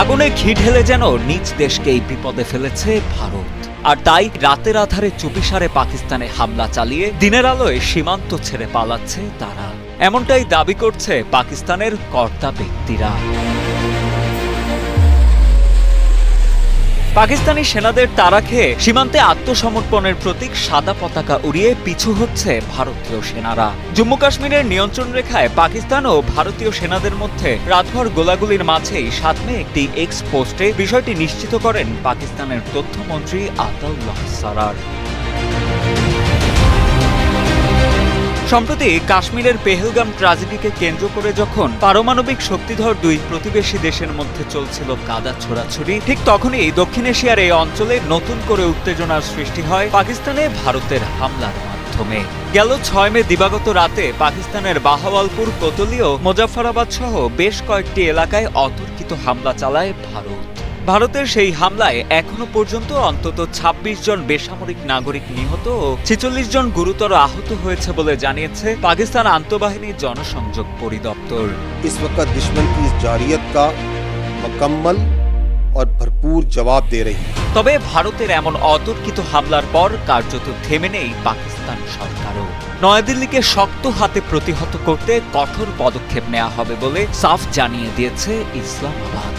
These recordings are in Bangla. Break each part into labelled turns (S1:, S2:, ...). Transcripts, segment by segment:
S1: আগুনে ঘি ঢেলে যেন নিজ দেশকেই বিপদে ফেলেছে ভারত। আর তাই রাতের আধারে চুপিসারে পাকিস্তানে হামলা চালিয়ে দিনের আলোয় সীমান্ত ছেড়ে পালাচ্ছে তারা। এমনটাই দাবি করছে পাকিস্তানের কর্তা ব্যক্তিরা। পাকিস্তানি সেনাদের তারা খেয়ে সীমান্তে আত্মসমর্পণের প্রতীক সাদা পতাকা উড়িয়ে পিছু হচ্ছে ভারতীয় সেনারা। জম্মু কাশ্মীরের নিয়ন্ত্রণ রেখায় পাকিস্তান ও ভারতীয় সেনাদের মধ্যে রাতভর গোলাগুলির মাঝেই সাত মে একটি এক্স পোস্টে বিষয়টি নিশ্চিত করেন পাকিস্তানের তথ্যমন্ত্রী আতাউল্লাহ সারার। সম্প্রতি কাশ্মীরের পেহেলগাম ট্রাজেডিকে কেন্দ্র করে যখন পারমাণবিক শক্তিধর দুই প্রতিবেশী দেশের মধ্যে চলছিল কাদা ছোড়াছুড়ি, ঠিক তখনই দক্ষিণ এশিয়ার এই অঞ্চলে নতুন করে উত্তেজনার সৃষ্টি হয় পাকিস্তানে ভারতের হামলার মাধ্যমে। গেল ছয় মে দিবাগত রাতে পাকিস্তানের বাহাওয়ালপুর কোতলি ও সহ বেশ কয়েকটি এলাকায় অতর্কিত হামলা চালায় ভারত। ভারতের সেই হামলায় এখনও পর্যন্ত অন্তত ২৬ জন বেসামরিক নাগরিক নিহত ও ছেচল্লিশ জন গুরুতর আহত হয়েছে বলে জানিয়েছে পাকিস্তান আন্তঃবাহিনীর জনসংযোগ পরিদপ্তর।
S2: ইস দুশ্মন কি জারিয়ত কা মুকম্মল ভরপুর জবাব দে রহি।
S1: তবে ভারতের এমন অতর্কিত হামলার পর কার্যত থেমে নেই পাকিস্তান সরকারও। নয়াদিল্লিকে শক্ত হাতে প্রতিহত করতে কঠোর পদক্ষেপ নেওয়া হবে বলে সাফ জানিয়ে দিয়েছে ইসলামাবাদ।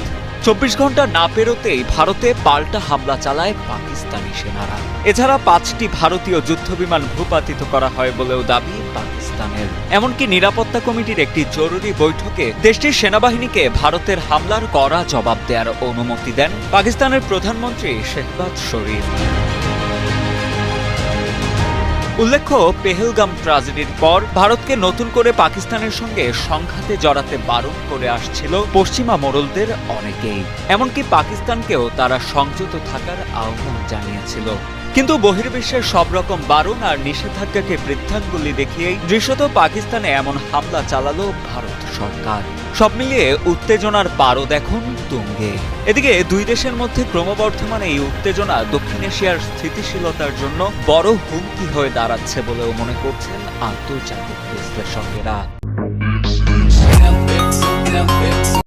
S1: চব্বিশ ঘণ্টা না পেরোতেই ভারতে পাল্টা হামলা চালায় পাকিস্তানি সেনারা। এছাড়া পাঁচটি ভারতীয় যুদ্ধবিমান ভূপাতিত করা হয় বলেও দাবি পাকিস্তানের। এমনকি নিরাপত্তা কমিটির একটি জরুরি বৈঠকে দেশটির সেনাবাহিনীকে ভারতের হামলার কড়া জবাব দেওয়ার অনুমতি দেন পাকিস্তানের প্রধানমন্ত্রী শেহবাজ শরীফ। উল্লেখ্য, পেহেলগাম ট্রাজেডির পর ভারতকে নতুন করে পাকিস্তানের সঙ্গে সংঘাতে জড়াতে বারণ করে আসছিল পশ্চিমা মোড়লদের অনেকেই। এমনকি পাকিস্তানকেও তারা সংযত থাকার আহ্বান জানিয়েছিল। কিন্তু বহির্বিশ্বের সব রকম বারণ আর নিষেধাজ্ঞাকে বৃদ্ধাঙ্গুলি দেখিয়েই দৃশ্যত পাকিস্তানে এমন হামলা চালালো ভারত সরকার। সব মিলিয়ে উত্তেজনার পারদ দেখুন তুঙ্গে এদিকে দুই দেশের মধ্যে ক্রমবর্ধমান এই উত্তেজনা দক্ষিণ এশিয়ার স্থিতিশীলতার জন্য বড় হুমকি হয়ে দাঁড়াচ্ছে বলেও মনে করছেন আন্তর্জাতিক বিশ্লেষকেরা.